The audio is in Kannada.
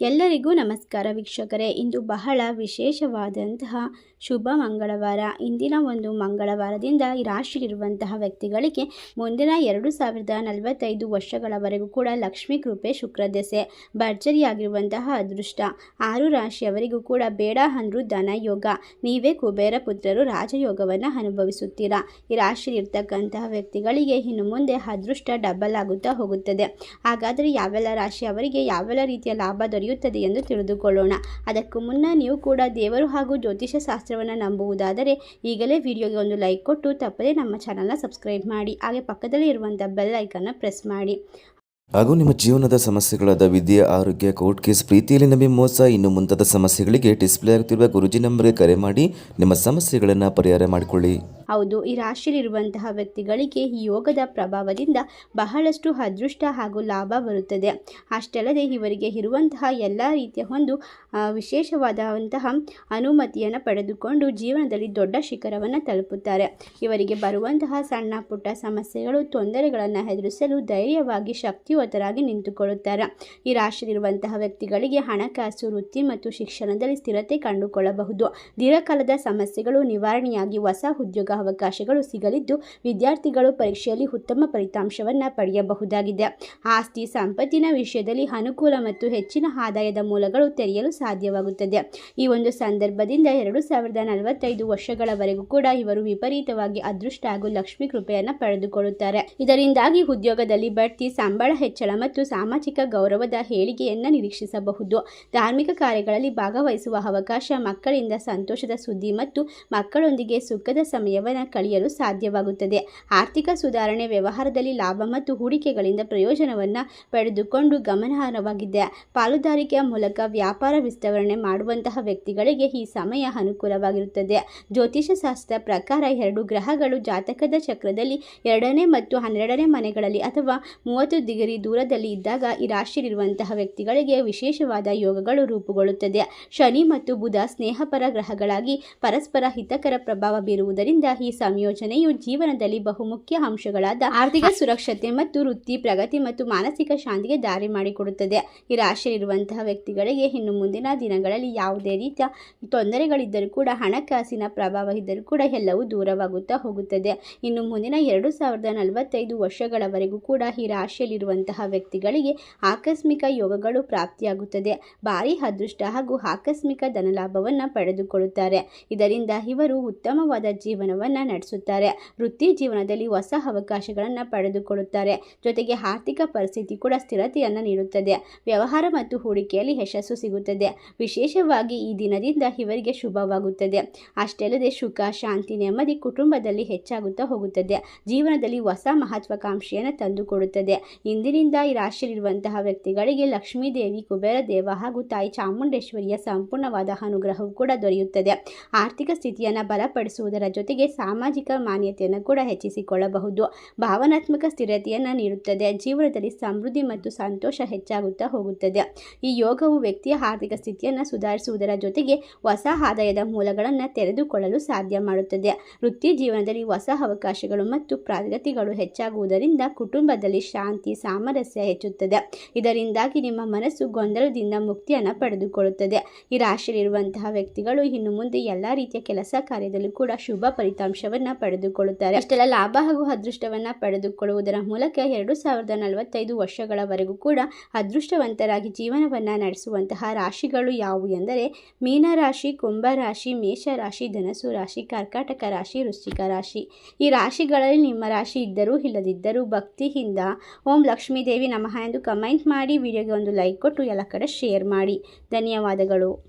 ಎಲ್ಲರಿಗೂ ನಮಸ್ಕಾರ ವೀಕ್ಷಕರೇ. ಇಂದು ಬಹಳ ವಿಶೇಷವಾದಂತಹ ಶುಭ ಮಂಗಳವಾರ. ಇಂದಿನ ಒಂದು ಮಂಗಳವಾರದಿಂದ ಈ ರಾಶಿಯಲ್ಲಿರುವಂತಹ ವ್ಯಕ್ತಿಗಳಿಗೆ ಮುಂದಿನ ಎರಡು ಸಾವಿರದ ನಲವತ್ತೈದು ವರ್ಷಗಳವರೆಗೂ ಕೂಡ ಲಕ್ಷ್ಮೀ ಕೃಪೆ, ಶುಕ್ರ ದೆಸೆ, ಭರ್ಜರಿಯಾಗಿರುವಂತಹ ಅದೃಷ್ಟ. ಆರು ರಾಶಿಯವರಿಗೂ ಕೂಡ ಬೇಡ ಅಂದ್ರೂ ಧನ ಯೋಗ. ನೀವೇ ಕುಬೇರ ಪುತ್ರರು ರಾಜಯೋಗವನ್ನು ಅನುಭವಿಸುತ್ತೀರಾ. ಈ ರಾಶಿಯಲ್ಲಿರ್ತಕ್ಕಂತಹ ವ್ಯಕ್ತಿಗಳಿಗೆ ಇನ್ನು ಮುಂದೆ ಅದೃಷ್ಟ ಡಬಲ್ ಆಗುತ್ತಾ ಹೋಗುತ್ತದೆ. ಹಾಗಾದರೆ ಯಾವೆಲ್ಲ ರಾಶಿಯವರಿಗೆ ಯಾವೆಲ್ಲ ರೀತಿಯ ಲಾಭ ದೊರೆಯುತ್ತದೆ ಎಂದು ತಿಳಿದುಕೊಳ್ಳೋಣ. ಅದಕ್ಕೂ ಮುನ್ನ ನೀವು ಕೂಡ ದೇವರು ಹಾಗೂ ಜ್ಯೋತಿಷ ಶಾಸ್ತ್ರವನ್ನು ನಂಬುವುದಾದರೆ ಈಗಲೇ ವಿಡಿಯೋಗೆ ಒಂದು ಲೈಕ್ ಕೊಟ್ಟು ತಪ್ಪದೇ ನಮ್ಮ ಚಾನಲ್ನ ಸಬ್ಸ್ಕ್ರೈಬ್ ಮಾಡಿ. ಹಾಗೆ ಪಕ್ಕದಲ್ಲಿ ಇರುವಂಥ ಬೆಲ್ ಐಕನ್ನ ಪ್ರೆಸ್ ಮಾಡಿ. ಹಾಗೂ ನಿಮ್ಮ ಜೀವನದ ಸಮಸ್ಯೆಗಳಾದ ವಿದ್ಯೆ, ಆರೋಗ್ಯ, ಕೋರ್ಟ್ ಕೇಸ್, ಪ್ರೀತಿಯಲ್ಲಿ ನಂಬಿ ಮೋಸ, ಇನ್ನು ಮುಂತಾದ ಸಮಸ್ಯೆಗಳಿಗೆ ಡಿಸ್ಪ್ಲೇ ಆಗುತ್ತಿರುವ ಗುರುಜಿ ನಂಬರ್ಗೆ ಕರೆ ಮಾಡಿ ನಿಮ್ಮ ಸಮಸ್ಯೆಗಳನ್ನು ಪರಿಹಾರ ಮಾಡಿಕೊಳ್ಳಿ. ಹೌದು, ಈ ರಾಶಿಯಲ್ಲಿರುವಂತಹ ವ್ಯಕ್ತಿಗಳಿಗೆ ಈ ಯೋಗದ ಪ್ರಭಾವದಿಂದ ಬಹಳಷ್ಟು ಅದೃಷ್ಟ ಹಾಗೂ ಲಾಭ ಬರುತ್ತದೆ. ಅಷ್ಟಲ್ಲದೆ ಇವರಿಗೆ ಇರುವಂತಹ ಎಲ್ಲ ರೀತಿಯ ಒಂದು ವಿಶೇಷವಾದಂತಹ ಅನುಮತಿಯನ್ನು ಪಡೆದುಕೊಂಡು ಜೀವನದಲ್ಲಿ ದೊಡ್ಡ ಶಿಖರವನ್ನು ತಲುಪುತ್ತಾರೆ. ಇವರಿಗೆ ಬರುವಂತಹ ಸಣ್ಣ ಪುಟ್ಟ ಸಮಸ್ಯೆಗಳು, ತೊಂದರೆಗಳನ್ನು ಎದುರಿಸಲು ಧೈರ್ಯವಾಗಿ ಶಕ್ತಿಯುತರಾಗಿ ನಿಂತುಕೊಳ್ಳುತ್ತಾರೆ. ಈ ರಾಶಿಯಲ್ಲಿರುವಂತಹ ವ್ಯಕ್ತಿಗಳಿಗೆ ಹಣಕಾಸು, ವೃತ್ತಿ ಮತ್ತು ಶಿಕ್ಷಣದಲ್ಲಿ ಸ್ಥಿರತೆ ಕಂಡುಕೊಳ್ಳಬಹುದು. ದೀರ್ಘಕಾಲದ ಸಮಸ್ಯೆಗಳು ನಿವಾರಣೆಯಾಗಿ ಹೊಸ ಉದ್ಯೋಗ ಅವಕಾಶಗಳು ಸಿಗಲಿದ್ದು ವಿದ್ಯಾರ್ಥಿಗಳು ಪರೀಕ್ಷೆಯಲ್ಲಿ ಉತ್ತಮ ಫಲಿತಾಂಶವನ್ನು ಪಡೆಯಬಹುದಾಗಿದೆ. ಆಸ್ತಿ, ಸಂಪತ್ತಿನ ವಿಷಯದಲ್ಲಿ ಅನುಕೂಲ ಮತ್ತು ಹೆಚ್ಚಿನ ಆದಾಯದ ಮೂಲಗಳು ತೆರೆಯಲು ಸಾಧ್ಯವಾಗುತ್ತದೆ. ಈ ಒಂದು ಸಂದರ್ಭದಿಂದ ಎರಡು ಸಾವಿರದ ನಲವತ್ತೈದು ವರ್ಷಗಳವರೆಗೂ ಕೂಡ ಇವರು ವಿಪರೀತವಾಗಿ ಅದೃಷ್ಟ ಹಾಗೂ ಲಕ್ಷ್ಮಿ ಕೃಪೆಯನ್ನು ಪಡೆದುಕೊಳ್ಳುತ್ತಾರೆ. ಇದರಿಂದಾಗಿ ಉದ್ಯೋಗದಲ್ಲಿ ಬಡ್ತಿ, ಸಂಬಳ ಹೆಚ್ಚಳ ಮತ್ತು ಸಾಮಾಜಿಕ ಗೌರವದ ಹೇಳಿಕೆಯನ್ನು ನಿರೀಕ್ಷಿಸಬಹುದು. ಧಾರ್ಮಿಕ ಕಾರ್ಯಗಳಲ್ಲಿ ಭಾಗವಹಿಸುವ ಅವಕಾಶ ಮಕ್ಕಳಿಂದ ಸಂತೋಷದ ಸುದ್ದಿ ಮತ್ತು ಮಕ್ಕಳೊಂದಿಗೆ ಸುಖದ ಸಮಯವನ್ನು ಕಳೆಯಲು ಸಾಧ್ಯವಾಗುತ್ತದೆ. ಆರ್ಥಿಕ ಸುಧಾರಣೆ, ವ್ಯವಹಾರದಲ್ಲಿ ಲಾಭ ಮತ್ತು ಹೂಡಿಕೆಗಳಿಂದ ಪ್ರಯೋಜನವನ್ನು ಪಡೆದುಕೊಂಡು ಗಮನಾರ್ಹವಾಗಿದೆ. ಪಾಲುದಾರಿಕೆಯ ಮೂಲಕ ವ್ಯಾಪಾರ ವಿಸ್ತರಣೆ ಮಾಡುವಂತಹ ವ್ಯಕ್ತಿಗಳಿಗೆ ಈ ಸಮಯ ಅನುಕೂಲವಾಗಿರುತ್ತದೆ. ಜ್ಯೋತಿಷ ಶಾಸ್ತ್ರ ಪ್ರಕಾರ ಎರಡು ಗ್ರಹಗಳು ಜಾತಕದ ಚಕ್ರದಲ್ಲಿ ಎರಡನೇ ಮತ್ತು ಹನ್ನೆರಡನೇ ಮನೆಗಳಲ್ಲಿ ಅಥವಾ ಮೂವತ್ತು ಡಿಗ್ರಿ ದೂರದಲ್ಲಿ ಇದ್ದಾಗ ಈ ರಾಶಿಯಲ್ಲಿರುವಂತಹ ವ್ಯಕ್ತಿಗಳಿಗೆ ವಿಶೇಷವಾದ ಯೋಗಗಳು ರೂಪುಗೊಳ್ಳುತ್ತದೆ. ಶನಿ ಮತ್ತು ಬುಧ ಸ್ನೇಹಪರ ಗ್ರಹಗಳಾಗಿ ಪರಸ್ಪರ ಹಿತಕರ ಪ್ರಭಾವ ಬೀರುವುದರಿಂದ ಈ ಸಂಯೋಜನೆಯು ಜೀವನದಲ್ಲಿ ಬಹುಮುಖ್ಯ ಅಂಶಗಳಾದ ಆರ್ಥಿಕ ಸುರಕ್ಷತೆ ಮತ್ತು ವೃತ್ತಿ ಪ್ರಗತಿ ಮತ್ತು ಮಾನಸಿಕ ಶಾಂತಿಗೆ ದಾರಿ ಮಾಡಿಕೊಡುತ್ತದೆ. ಈ ರಾಶಿಯಲ್ಲಿರುವಂತಹ ವ್ಯಕ್ತಿಗಳಿಗೆ ಇನ್ನು ಮುಂದಿನ ದಿನಗಳಲ್ಲಿ ಯಾವುದೇ ರೀತಿಯ ತೊಂದರೆಗಳಿದ್ದರೂ ಕೂಡ ಹಣಕಾಸಿನ ಪ್ರಭಾವ ಇದ್ದರೂ ಕೂಡ ಎಲ್ಲವೂ ದೂರವಾಗುತ್ತಾ ಹೋಗುತ್ತದೆ. ಇನ್ನು ಮುಂದಿನ ಎರಡು ಸಾವಿರದ ನಲವತ್ತೈದು ವರ್ಷಗಳವರೆಗೂ ಕೂಡ ಈ ರಾಶಿಯಲ್ಲಿರುವಂತಹ ವ್ಯಕ್ತಿಗಳಿಗೆ ಆಕಸ್ಮಿಕ ಯೋಗಗಳು ಪ್ರಾಪ್ತಿಯಾಗುತ್ತದೆ. ಭಾರಿ ಅದೃಷ್ಟ ಹಾಗೂ ಆಕಸ್ಮಿಕ ಧನಲಾಭವನ್ನು ಪಡೆದುಕೊಳ್ಳುತ್ತಾರೆ. ಇದರಿಂದ ಇವರು ಉತ್ತಮವಾದ ಜೀವನವನ್ನು ನಡೆಸುತ್ತಾರೆ. ವೃತ್ತಿ ಜೀವನದಲ್ಲಿ ಹೊಸ ಅವಕಾಶಗಳನ್ನು ಪಡೆದುಕೊಳ್ಳುತ್ತಾರೆ. ಜೊತೆಗೆ ಆರ್ಥಿಕ ಪರಿಸ್ಥಿತಿ ಕೂಡ ಸ್ಥಿರತೆಯನ್ನು ನೀಡುತ್ತದೆ. ವ್ಯವಹಾರ ಮತ್ತು ಹೂಡಿಕೆಯಲ್ಲಿ ಯಶಸ್ಸು ಸಿಗುತ್ತದೆ. ವಿಶೇಷವಾಗಿ ಈ ದಿನದಿಂದ ಇವರಿಗೆ ಶುಭವಾಗುತ್ತದೆ. ಅಷ್ಟೇ ಸುಖ, ಶಾಂತಿ, ನೆಮ್ಮದಿ ಕುಟುಂಬದಲ್ಲಿ ಹೆಚ್ಚಾಗುತ್ತಾ ಹೋಗುತ್ತದೆ. ಜೀವನದಲ್ಲಿ ಹೊಸ ಮಹತ್ವಾಕಾಂಕ್ಷೆಯನ್ನು ತಂದುಕೊಡುತ್ತದೆ. ಇಂದಿನಿಂದ ಈ ರಾಶಿಯಲ್ಲಿರುವಂತಹ ವ್ಯಕ್ತಿಗಳಿಗೆ ಲಕ್ಷ್ಮೀ ದೇವಿ ಕುಬೇರ ದೇವ ಹಾಗೂ ತಾಯಿ ಚಾಮುಂಡೇಶ್ವರಿಯ ಸಂಪೂರ್ಣವಾದ ಅನುಗ್ರಹವು ಕೂಡ ದೊರೆಯುತ್ತದೆ. ಆರ್ಥಿಕ ಸ್ಥಿತಿಯನ್ನು ಬಲಪಡಿಸುವುದರ ಜೊತೆಗೆ ಸಾಮಾಜಿಕ ಮಾನ್ಯತೆಯನ್ನು ಕೂಡ ಹೆಚ್ಚಿಸಿಕೊಳ್ಳಬಹುದು. ಭಾವನಾತ್ಮಕ ಸ್ಥಿರತೆಯನ್ನು ನೀಡುತ್ತದೆ. ಜೀವನದಲ್ಲಿ ಸಮೃದ್ಧಿ ಮತ್ತು ಸಂತೋಷ ಹೆಚ್ಚಾಗುತ್ತಾ ಹೋಗುತ್ತದೆ. ಈ ಯೋಗವು ವ್ಯಕ್ತಿಯ ಆರ್ಥಿಕ ಸ್ಥಿತಿಯನ್ನು ಸುಧಾರಿಸುವುದರ ಜೊತೆಗೆ ಹೊಸ ಆದಾಯದ ಮೂಲಗಳನ್ನು ತೆರೆದುಕೊಳ್ಳಲು ಸಾಧ್ಯ ಮಾಡುತ್ತದೆ. ವೃತ್ತಿ ಜೀವನದಲ್ಲಿ ಹೊಸ ಅವಕಾಶಗಳು ಮತ್ತು ಪ್ರಗತಿಗಳು ಹೆಚ್ಚಾಗುವುದರಿಂದ ಕುಟುಂಬದಲ್ಲಿ ಶಾಂತಿ, ಸಾಮರಸ್ಯ ಹೆಚ್ಚುತ್ತದೆ. ಇದರಿಂದಾಗಿ ನಿಮ್ಮ ಮನಸ್ಸು ಗೊಂದಲದಿಂದ ಮುಕ್ತಿಯನ್ನು ಪಡೆದುಕೊಳ್ಳುತ್ತದೆ. ಈ ರಾಶಿಯಲ್ಲಿರುವಂತಹ ವ್ಯಕ್ತಿಗಳು ಇನ್ನು ಮುಂದೆ ಎಲ್ಲ ರೀತಿಯ ಕೆಲಸ ಕಾರ್ಯದಲ್ಲೂ ಕೂಡ ಶುಭ ಫಲಿತಾಂಶವನ್ನು ಪಡೆದುಕೊಳ್ಳುತ್ತಾರೆ. ಅಷ್ಟೆಲ್ಲ ಲಾಭ ಹಾಗೂ ಅದೃಷ್ಟವನ್ನು ಪಡೆದುಕೊಳ್ಳುವುದರ ಮೂಲಕ ಎರಡು ಸಾವಿರದ ನಲವತ್ತೈದು ವರ್ಷಗಳವರೆಗೂ ಕೂಡ ಅದೃಷ್ಟವಂತರಾಗಿ ಜೀವನವನ್ನು ನಡೆಸುವಂತಹ ರಾಶಿಗಳು ಯಾವುವು ಎಂದರೆ ಮೀನರಾಶಿ ಮೇಷ ರಾಶಿ, ಧನಸು ರಾಶಿ, ಕರ್ಕಾಟಕ ರಾಶಿ, ವೃಶ್ಚಿಕ ರಾಶಿ. ಈ ರಾಶಿಗಳಲ್ಲಿ ನಿಮ್ಮ ರಾಶಿ ಇದ್ದರೂ ಇಲ್ಲದಿದ್ದರೂ ಭಕ್ತಿಯಿಂದ ಓಂ ಲಕ್ಷ್ಮೀ ದೇವಿ ನಮಃ ಎಂದು ಕಮೆಂಟ್ ಮಾಡಿ, ವಿಡಿಯೋಗೆ ಒಂದು ಲೈಕ್ ಕೊಟ್ಟು ಎಲ್ಲ ಕಡೆ ಶೇರ್ ಮಾಡಿ. ಧನ್ಯವಾದಗಳು.